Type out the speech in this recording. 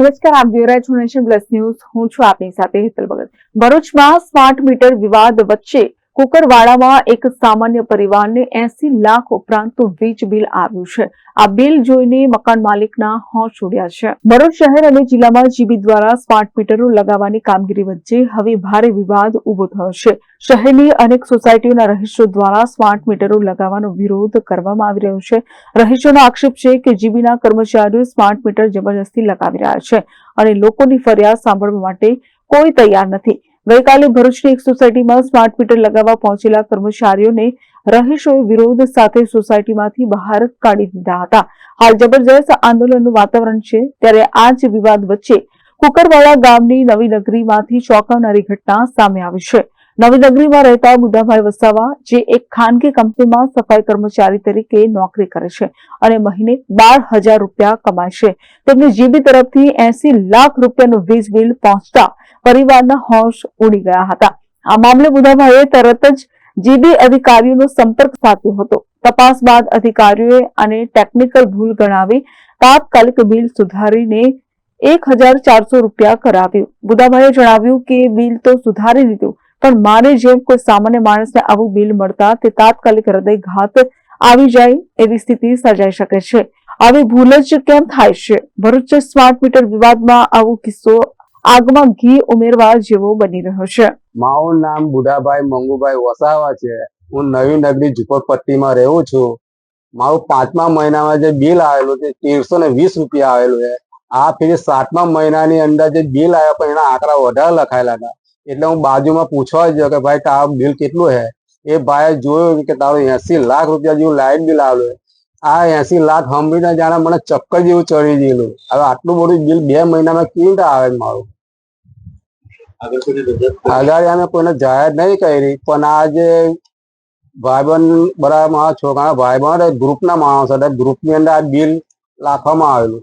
નમસ્કાર, આપ જોઈ રહ્યા છો નેશન પ્લસ ન્યૂઝ. હું છું આપની સાથે હેતલ ભગત. ભરૂચમાં સ્માર્ટ મીટર વિવાદ વચ્ચે કુકરવાડામાં એક સામાન્ય પરિવારને એસી લાખ ઉપરાંતનું વીજ બિલ આવ્યું છે. આ બિલ જોઈને મકાન માલિકના હોશ ઉડ્યા છે. ભરૂચ શહેર અને જિલ્લામાં જીબી દ્વારા સ્માર્ટ મીટરો લગાવવાની કામગીરી વચ્ચે હવે ભારે વિવાદ ઊભો થયો છે. શહેરની અનેક સોસાયટીઓના રહીશો દ્વારા સ્માર્ટ મીટરો લગાવવાનો વિરોધ કરવામાં આવી રહ્યો છે. રહીશોનો આક્ષેપ છે કે જીબીના કર્મચારીઓ સ્માર્ટ મીટર જબરજસ્તી લગાવી રહ્યા છે અને લોકોની ફરિયાદ સાંભળવા માટે કોઈ તૈયાર નથી. ગઈકાલે ભરૂચની એક સોસાયટીમાં સ્માર્ટ મીટર લગાવવા પહોંચેલા કર્મચારીઓને રહીશોએ વિરોધ સાથે સોસાયટીમાંથી બહાર કાઢી દીધા હતા. હાલ જબરજસ્ત આંદોલનનું વાતાવરણ છે. ત્યારે આ જ વિવાદ વચ્ચે કુકરવાડા ગામની નવી નગરીમાંથી ચોંકાવનારી ઘટના સામે આવી છે. નવી નગરીમાં રહેતા બુદ્ધાભાઈ વસાવા, જે એક ખાનગી કંપનીમાં સફાઈ કર્મચારી તરીકે નોકરી કરે છે અને મહિને બાર હજાર રૂપિયા કમાય છે. તેમને જીબી તરફથી એસી લાખ રૂપિયાનું વીજ બિલ પહોંચતા પરિવારના હોશ ઉડી ગયા હતા. આ મામલે બુધાભાઈએ તરત જ જીબી અધિકારીઓનો સંપર્ક સાધ્યો હતો. તપાસ બાદ અધિકારીઓએ આને ટેકનિકલ ભૂલ ગણાવી તાત્કાલિક બિલ સુધારીને એક હજાર ચારસો રૂપિયા કરાવ્યું. બુધાભાઈએ જણાવ્યું કે બિલ તો સુધારી દીધું પણ મારે જેમ કોઈ સામાન્ય માણસને આવું બિલ મળતા તે તાત્કાલિક હૃદયઘાત આવી જાય એવી સ્થિતિ સર્જાઈ શકે છે. આવી ભૂલ જ કેમ થાય છે? ભરૂચ સ્માર્ટ મીટર વિવાદમાં આવો કિસ્સો આગમાં ઘી ઉમેરવા જેવો બની રહ્યો છે. મારું નામ બુઢાભાઈ મંગુભાઈ વસાવા છે. હું નવી નગરી ઝુંપડપટ્ટીમાં રહું છું. મારું પાંચમા મહિનામાં જે બિલ આવેલું છે, તેરસો ને વીસ રૂપિયા આવેલું છે. આ ફેર સાતમા મહિનાની અંદર જે બિલ આવ્યા પણ એના આંકડા વધારે લખાયેલા હતા. એટલે હું બાજુમાં પૂછવા જ કે ભાઈ તારું બિલ કેટલું છે? એ ભાઈએ જોયું કે તારું એસી લાખ રૂપિયા જેવું લાઇટ બિલ આવેલું આ એસી લાખ હંભીને જાણે મને ચક્કર જેવું ચડી ગયેલું. હવે આટલું બધું બિલ બે મહિનામાં કેવી રીતે આવે મારું? આગળ અમે કોઈને જાહેર નહીં કરી પણ આ જે ભાઈબંધ બરાબર મારા છોકરાના ભાઈબંધ ગ્રુપના માણસો હતા ગ્રુપની અંદર આ બિલ લાખવામાં આવેલું.